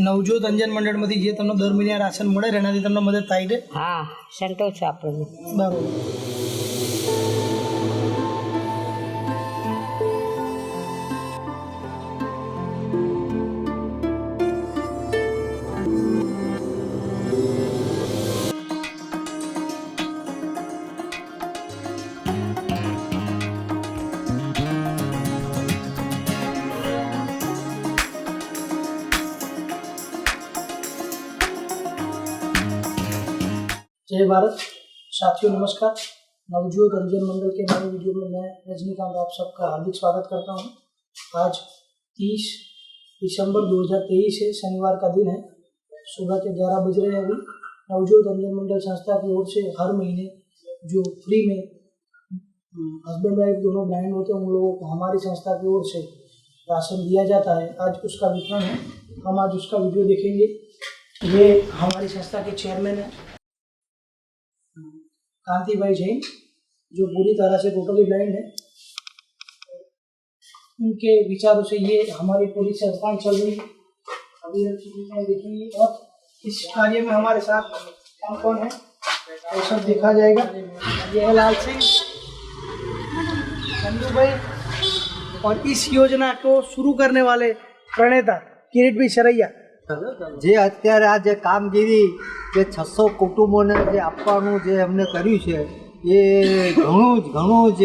નવજોત અંજન મંડળમાંથી જે તમને દર મહિને રાશન મળે એનાથી તમને મદદ થાય છે? હા સંતોષ આપણને. બરાબર. जय भारत। साथियों, नमस्कार। नवजोत अंजन मंडल के नए वीडियो में मैं रजनीकांत, आप सबका हार्दिक स्वागत करता हूँ। आज 30 दिसंबर 2023 है, शनिवार का दिन है। सुबह के 11 बज रहे हैं अभी। नवजोत अंजन मंडल संस्था की ओर से हर महीने जो फ्री में हस्बैंड वाइफ दोनों ब्लाइंड होते हैं, उन लोगों को हमारी संस्था की ओर से राशन दिया जाता है। आज उसका वितरण है। हम आज उसका वीडियो देखेंगे। ये हमारी संस्था के चेयरमैन है। कांति भाई जैन, जो पूरी तरह से टोटली ब्लाइंड है, उनके विचारों से ये हमारी पूरी संस्थान चल रही है। अभी देखेंगे, और इस कार्य में हमारे साथ कौन कौन है, वो सब देखा जाएगा। ये है लाल सिंह, चंदू भाई, और इस योजना को शुरू करने वाले प्रणेता किरीट भाई सरैया। જે અત્યારે આ જે કામગીરી જે છસો કુટુંબોને જે આપવાનું જે અમને કર્યું છે, એ ઘણું જ ઘણું જ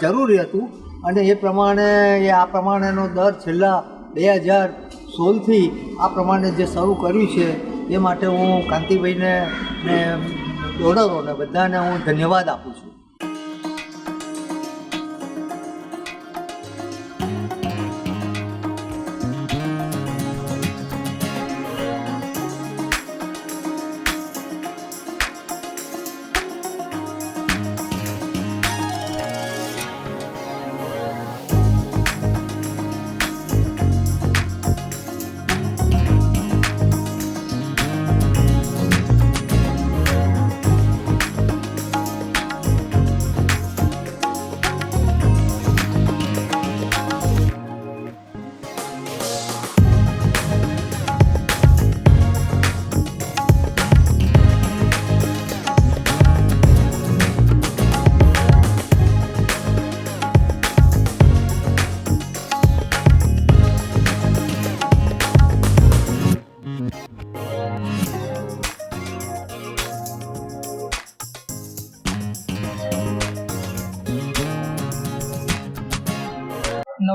જરૂરી હતું. અને એ પ્રમાણે, એ આ પ્રમાણેનો દર છેલ્લા બે હજાર સોળથી આ પ્રમાણે જે શરૂ કર્યું છે, એ માટે હું કાંતિભાઈને ને ડોનરોને બધાને હું ધન્યવાદ આપું છું.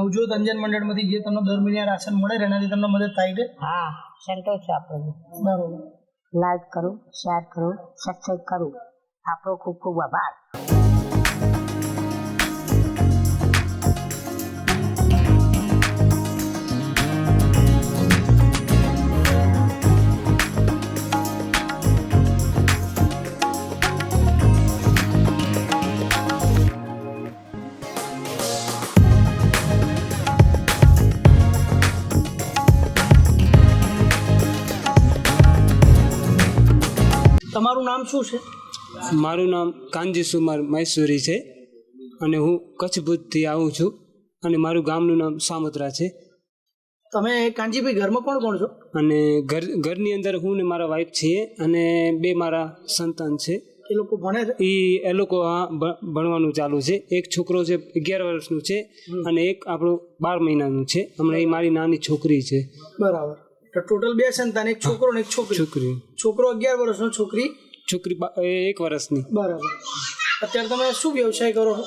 નવજોત અંજન મંડળમાંથી જે તમને દર મહિને રાશન મળે છે એનાથી તમને મદદ થાય છે? હા સંતોષ છે આપણને. બરોબર. લાઈક કરો શેર કરો સબસ્ક્રાઈબ કરો. આપણો ખૂબ ખૂબ આભાર. તમારું નામ શું છે? મારું નામ કાનજી સુમાર મૈસુરી છે અને હું કચ્છ ભુજથી આવું છું અને મારું ગામનું નામ સામોદરા છે. તમે કાનજીભાઈ ઘરમાં કોણ કોણ છો? અને ઘર ઘરની અંદર હું ને મારા વાઈફ છીએ અને બે મારા સંતાન છે. એ લોકો ભણે છે? એ એ લોકો આ ભણવાનું ચાલુ છે. એક છોકરો છે અગિયાર વર્ષનું છે અને એક આપણું બાર મહિનાનું છે. હમણાં એ મારી નાની છોકરી છે. બરાબર. તો ટોટલ બે સંતાન એક છોકરો ને એક છોકરી. છોકરી. છોકરો અગિયાર વર્ષનો છોકરી? છોકરી એક વર્ષની. બરાબર. અત્યારે તમે શું વ્યવસાય કરો છો?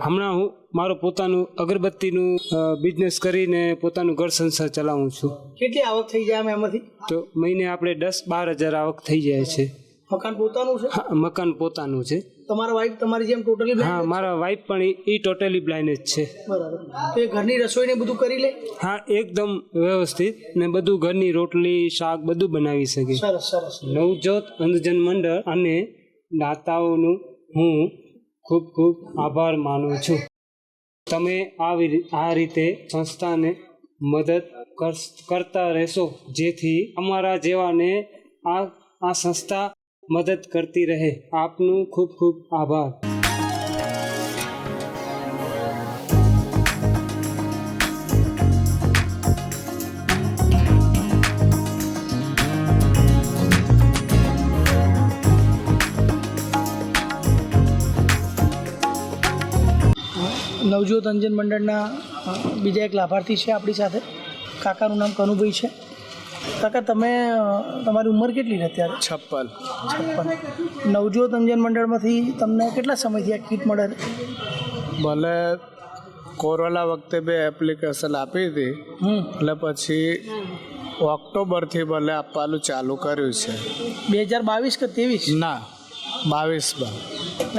હમણાં હું મારો પોતાનું અગરબત્તીનું બિઝનેસ કરીને પોતાનું ઘર સંસાર ચલાવું છું. કેટલી આવક થઈ જાય એમાંથી? તો મહિને આપણે દસ બાર હજાર આવક થઈ જાય છે. મકાન પોતાનું છે? હા, મકાન પોતાનું છે. તમારા વાઈફ તમારી જેમ ટોટલી હા મારા વાઈફ પણ એ ટોટલી બ્લાઇન્ડ જ છે. બરાબર. તો એ ઘરની રસોઈ ને બધું કરી લે? હા એકદમ વ્યવસ્થિત ને બધું ઘરની રોટલી શાક બધું બનાવી શકે. સરસ સરસ. નવજોત અંધજન મંડળ અને દાતાઓનું હું ખૂબ ખૂબ આભાર માનું છું. તમે આવી આ રીતે સંસ્થાને મદદ કર- કરતા રહેશો જેથી અમારા જેવાને આ આ સંસ્થા મદદ કરતી રહે. આપનું ખૂબ ખૂબ આભાર. નવજોત અંજન મંડળના બીજા એક લાભાર્થી છે આપણી સાથે. કાકાનું નામ કનુભાઈ છે. કાકા તમે તમારી ઉંમર કેટલી છે અત્યારે? છપ્પન. છપ્પન. નવજોત અંજન મંડળમાંથી તમને કેટલા સમયથી આ કીટ મળે? ભલે કોરોના વખતે બે એપ્લિકેશન આપી હતી. એટલે પછી ઓક્ટોબરથી ભલે આપવાનું ચાલુ કર્યું છે. બે હજાર બાવીસ કે ત્રેવીસ? ના બાવીસમાં.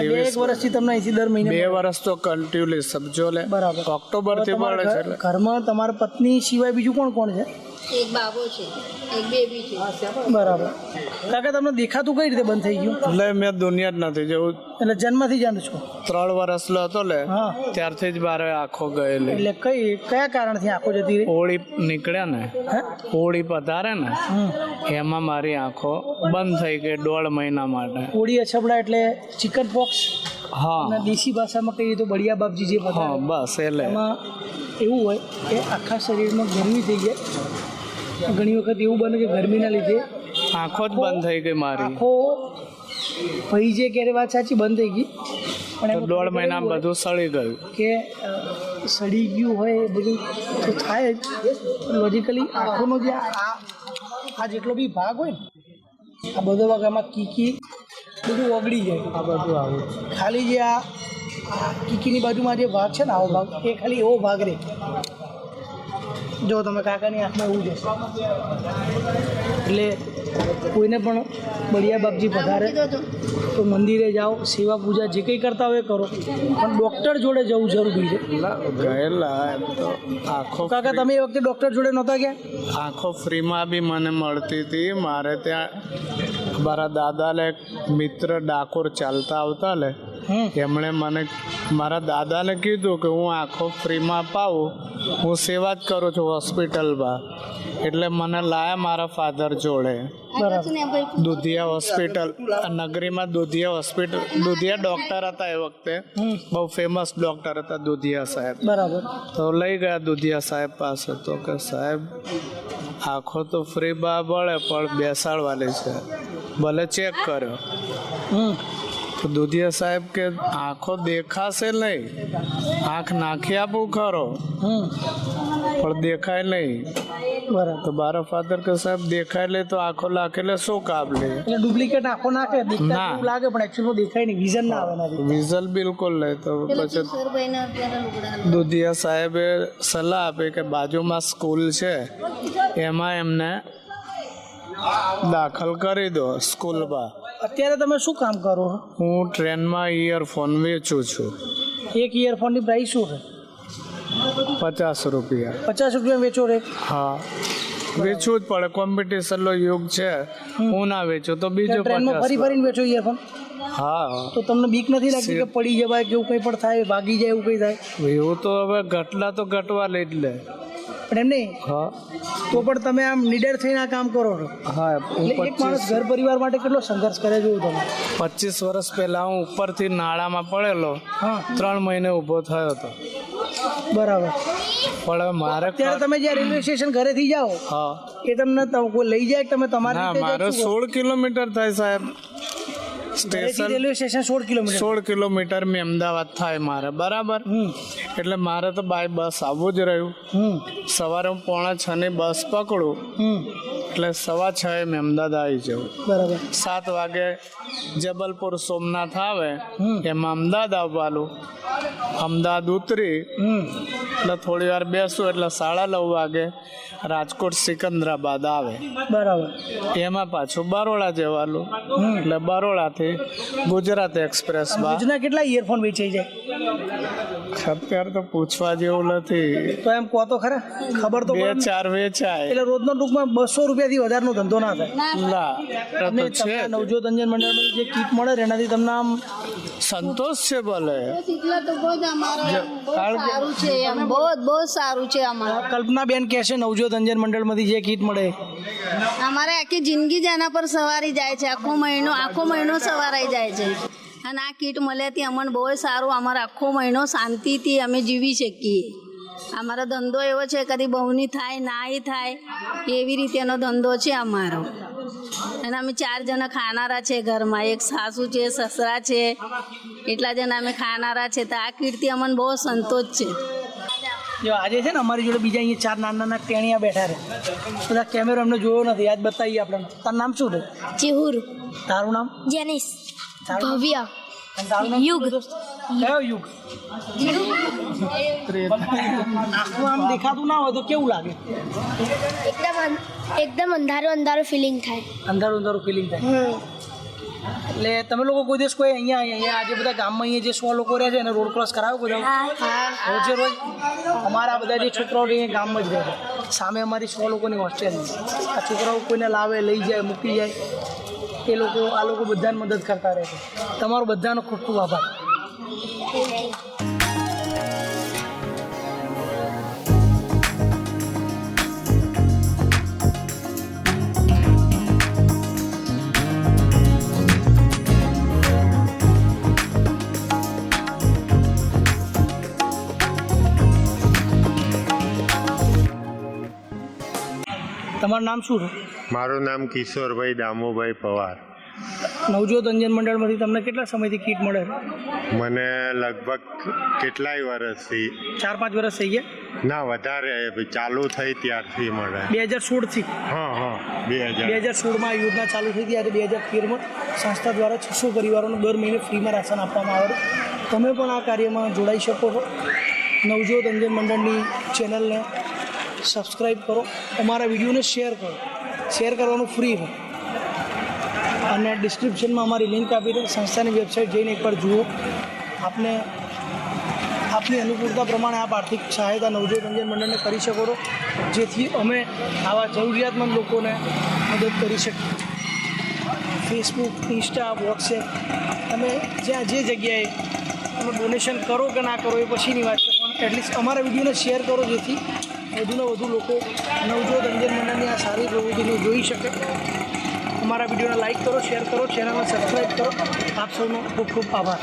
એક વર્ષથી તમને અહીંથી દર મહિને બે વર્ષ તો કન્ટિન્યુઅલી સમજો લે. બરાબર. ઓક્ટોબરથી મળે છે ઘરમાં તમારા પત્ની સિવાય બીજું કોણ કોણ છે? એક બાબો છે એક બેબી છે. બરાબર. કાકા તમને દેખાતું કઈ રીતે બંધ થઈ ગયું? એટલે મેં દુનિયા જ નથી જવું એટલે જન્મથી જાણો છો? ત્રણ વર્ષનો હતો લે. હા. ત્યારથી જ મારે આંખો ગયેલી. એટલે કઈ કયા કારણથી આંખો જતી રહી? હોળી નીકળ્યા ને. હોળી પધારે ને એમાં મારી આંખો બંધ થઈ ગઈ દોઢ મહિના માટે. હોળી અછબડા એટલે ચિકન પોક્સ હા. દેશી ભાષામાં કહીએ તો બળિયા બાપજી જે હા બસ એટલે. એમાં એવું હોય કે આખા શરીરમાં ગરમી થઈ જાય. ઘણી વખત એવું બને કે ગરમીના લીધે આંખો જ બંધ થઈ ગઈ મારી. આંખો ભાઈ જે ક્યારે વાત સાચી બંધ થઈ ગઈ. પણ દોઢ મહિના બધું સળી ગયું. કે સડી ગયું હોય એ બધું તો થાય જ. લોજિકલી આંખોનો જે આ આ જેટલો બી ભાગ હોય ને આ બધો ભાગ આમાં કીકી બધું ઓગળી જાય. આ બધું આવું. ખાલી જે આ આ કીકીની બાજુમાં જે ભાગ છે ને આવો ભાગ એ ખાલી એવો ભાગ રહે. જો તમે કાકાની આંખમાં એવું જશો એટલે કોઈને પણ બળિયા બાપજી પધારે તો મંદિરે જાઓ સેવા પૂજા જે કંઈ કરતા હોય એ કરો. પણ ડૉક્ટર જોડે જવું જરૂરી છે. ગયેલા આંખો કાકા તમે એ વખતે ડૉક્ટર જોડે નહોતા ગયા? આંખો ફ્રીમાં બી મને મળતી હતી. મારે ત્યાં મારા દાદાને મિત્ર ડાકોર ચાલતા આવતા લે. એમણે મને મારા દાદાને કીધું કે હું આંખો ફ્રીમાં પાવું હું સેવા જ કરું છું હોસ્પિટલમાં. એટલે મને લાયા મારા ફાધર જોડે. દુધિયા હોસ્પિટલ નગરીમાં દુધિયા હોસ્પિટલ દુધિયા ડૉક્ટર હતા એ વખતે. બહુ ફેમસ ડૉક્ટર હતા દુધિયા સાહેબ. બરાબર. તો લઈ ગયા દુધિયા સાહેબ પાસે. તો કે સાહેબ આંખો તો ફ્રી બા મળે પણ બેસાડવાની છે. ભલે ચેક કર્યો. દુધિયા સાહેબ કે આંખો દેખાશે નહીં. આંખ નાખી આપું ખરો હમ. પણ દેખાય નહીં. બરાબર. તો મારા ફાધર કે સાહેબ દેખાય લે તો આંખો લાખે એટલે શું કામ લે? એટલે ડુપ્લિકેટ આંખો નાખે ના. લાગે પણ એકચ્યુઅલમાં દેખાય નહીં. વિઝન ના આવે વિઝલ બિલકુલ નહીં. તો પછી દુધિયા સાહેબે સલાહ આપી કે બાજુમાં સ્કૂલ છે. એમાં એમને દાખલ કરી દો સ્કૂલમાં. અત્યારે તમે શું કામ કરો? છો? હું ટ્રેનમાં ઇયરફોન વેચું છું. એક ઇયરફોનની પ્રાઇસ શું છે? પચાસ રૂપિયા. પચાસ રૂપિયા વેચો રે હા. વેચવું જ પડે. કોમ્પિટિશનનો યુગ છે. હું ના વેચું તો બીજો ટ્રેનમાં ફરી ફરીને વેચો ઇયરફોન હા. તો તમને બીક નથી લાગતી કે પડી જવાય કે એવું કંઈ પણ થાય ભાગી જાય એવું કંઈ થાય? એવું તો હવે ઘટલા તો ઘટવા લે જ લે. પણ એમ નહીં? હા. તો પણ તમે આમ નીડર થઈને આ કામ કરો છો? હા એટલે એક માણસ ઘર પરિવાર માટે કેટલો સંઘર્ષ કરે છે તમે? પચીસ વર્ષ પહેલાં હું ઉપરથી નાળામાં પડેલો. હા. ત્રણ મહિને ઊભો થયો હતો. બરાબર. પણ હવે મારે ત્યારે તમે જ્યાં રેલવે સ્ટેશન ઘરેથી જાઓ હા. એ તમને કોઈ લઈ જાય તમે તમારે મારે સોળ કિલોમીટર થાય સાહેબ. સ્ટેશન રેલવે સ્ટેશન સોળ કિલોમીટર. સોળ કિલોમીટર મેં અમદાવાદ થાય મારે બરાબર? એટલે મારે તો બાય બસ આવવું જ રહ્યું. સવારે હું પોણા છ ની બસ પકડું એટલે સવા છ એ મેં અમદાવાદ આવી જાઉં. બરાબર. સાત વાગે જબલપુર સોમનાથ આવે. એમાં અમદાવાદ આવવાનું. અમદાવાદ ઉતરી એટલે થોડી વાર બેસું એટલે સાડા નવ વાગે. રાજકોટ સિકંદરાબાદ આવે. બરાબર. એમાં પાછું બરોડા જવાનું. એટલે બરોડાથી ગુજરાત એક્સપ્રેસમાં રોજના કેટલા ઇયરફોન વેચાઈ જાય? અત્યારે તો પૂછવા જેવું નથી. તો એમ કહો તો ખરા. ખબર તો બે. ચાર વેચાય. એટલે રોજનો ટૂંકમાં બસો રૂપિયાથી વધારનો ધંધો ના થાય. ના છે નવજોત અંજન મંડળમાં જે કીટ મળે એનાથી તમને આમ સંતોષ છે ભલે. સારું છે એમ. બહુ બહુ સારું છે અમારું. કલ્પના બેન કહે છે નવજોત અંજન મંડળમાંથી જે કીટ મળે. અમારે આખી જિંદગી જ એના પર સવારી જાય છે. આખો મહિનો આખો મહિનો સવારાઈ જાય છે. અને આ કીટ મળ્યાથી અમને બહુ સારું અમારો આખો મહિનો શાંતિથી અમે જીવી શકીએ. અમારો ધંધો એવો છે કદી બહુની થાય નાય થાય એવી રીતેનો ધંધો છે અમારો. અને અમે ચાર જણા ખાનારા છે ઘરમાં. એક સાસુ છે સસરા છે. એટલા જણા અમે ખાનારા છે. તો આ કીર્તિ અમને બહુ સંતોષ છે. જો આજે છે ને અમારી જોડે બીજા અહીંયા ચાર નાના નાના ટેણિયા બેઠા રહે બધા કેમેરો અમને જોયો નથી. આજ બતાવીએ આપણે તારું નામ શું છે? ચિહુર. તારું નામ? જેનિસ. તારું નામ? ભવ્ય. યુગ. કયો યુગ આખું આમ દેખાતું ના હોય તો કેવું લાગે એકદમ એકદમ અંધારું અંધારું ફિલિંગ થાય અંધારું અંધારું ફિલિંગ થાય એટલે તમે લોકો કોઈ દિવસ કોઈ અહીંયા અહીંયા આજે બધા ગામમાં અહીંયા જે સો લોકો રહે છે એને રોડ ક્રોસ કરાવ્યો બધા રોજે રોજ? અમારા બધા જે છોકરાઓ અહીંયા ગામમાં જ રહે છે. સામે અમારી સો લોકોની હોસ્ટેલ આ છોકરાઓ કોઈને લાવે લઈ જાય મૂકી જાય. એ લોકો આ લોકો બધાને મદદ કરતા રહે છે. તમારો બધાનો ખૂબ ખૂબ આભાર. તમારું નામ શું છે? મારું નામ કિશોરભાઈ દામુભાઈ પવાર. નવજોત અંજન મંડળમાંથી તમને કેટલા સમયથી કીટ મળે મને લગભગ કેટલાય વર્ષથી ચાર પાંચ વર્ષ થઈ ગયા? ના વધારે ચાલુ થઈ ત્યારથી મળે. બે હજાર સોળથી? હા હા બે હજાર. બે હજાર સોળમાં યોજના ચાલુ થઈ ત્યારે બે હજાર તેરમાં સંસ્થા દ્વારા છસો પરિવારોને દર મહિને ફ્રીમાં રાશન આપવામાં આવે તમે પણ આ કાર્યમાં જોડાઈ શકો છો. નવજોત અંજન મંડળની ચેનલને સબસ્ક્રાઈબ કરો. અમારા વિડીયોને શેર કરો. શેર કરવાનું ફ્રી છે અને ડિસ્ક્રિપ્શનમાં અમારી લિંક આપી દે. સંસ્થાની વેબસાઇટ જઈને એકવાર જુઓ. આપને, આપની અનુકૂળતા પ્રમાણે આપ આર્થિક સહાયતા નવજોત અંજન મંડળને કરી શકો છો. જેથી અમે આવા જરૂરિયાતમંદ લોકોને મદદ કરી શકીએ. ફેસબુક ઇન્સ્ટા વોટ્સએપ તમે જ્યાં જે જગ્યાએ તમે ડોનેશન કરો કે ના કરો એ પછીની વાત છે. પણ એટલીસ્ટ અમારા વિડીયોને શેર કરો જેથી વધુને વધુ લોકો નવજોત અંજન મંડળની આ સારી પ્રવૃત્તિને જોઈ શકે. અમારા વિડીયોને લાઈક કરો, શેર કરો, ચેનલને સબસ્ક્રાઈબ કરો. આપ સૌનો ખૂબ ખૂબ આભાર.